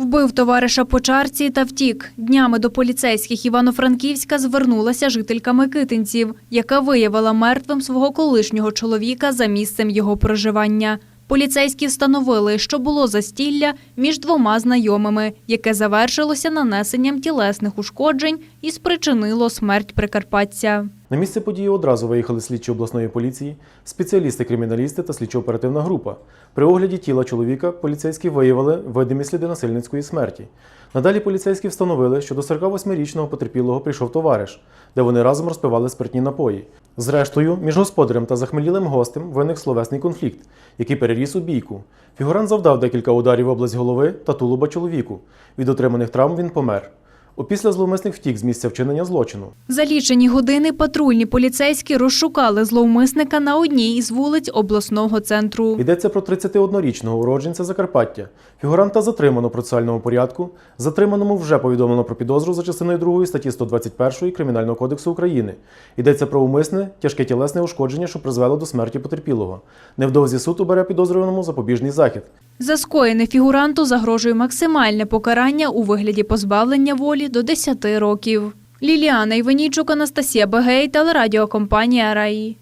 Вбив товариша по чарці та втік. Днями до поліцейських Івано-Франківська звернулася жителька Микитинців, яка виявила мертвим свого колишнього чоловіка за місцем його проживання. Поліцейські встановили, що було застілля між двома знайомими, яке завершилося нанесенням тілесних ушкоджень і спричинило смерть прикарпатця. На місце події одразу виїхали слідчі обласної поліції, спеціалісти-криміналісти та слідчо-оперативна група. При огляді тіла чоловіка поліцейські виявили видимі сліди насильницької смерті. Надалі поліцейські встановили, що до 48-річного потерпілого прийшов товариш, де вони разом розпивали спиртні напої. Зрештою, між господарем та захмелілим гостем виник словесний конфлікт, який переріс у бійку. Фігурант завдав декілька ударів в область голови та тулуба чоловіку. Від отриманих травм він помер. Опісля зловмисник втік з місця вчинення злочину. За лічені години патрульні поліцейські розшукали зловмисника на одній із вулиць обласного центру. Йдеться про 31-річного уродженця Закарпаття. Фігуранта затримано в процесуальному порядку. Затриманому вже повідомлено про підозру за частиною 2 статті 121 Кримінального кодексу України. Йдеться про умисне тяжке тілесне ушкодження, що призвело до смерті потерпілого. Невдовзі суд обере підозрюваному запобіжний захід. За скоєне фігуранту загрожує максимальне покарання у вигляді позбавлення волі до 10 років. Ліліана Іванічук, Анастасія Бегей, телерадіокомпанія Раї.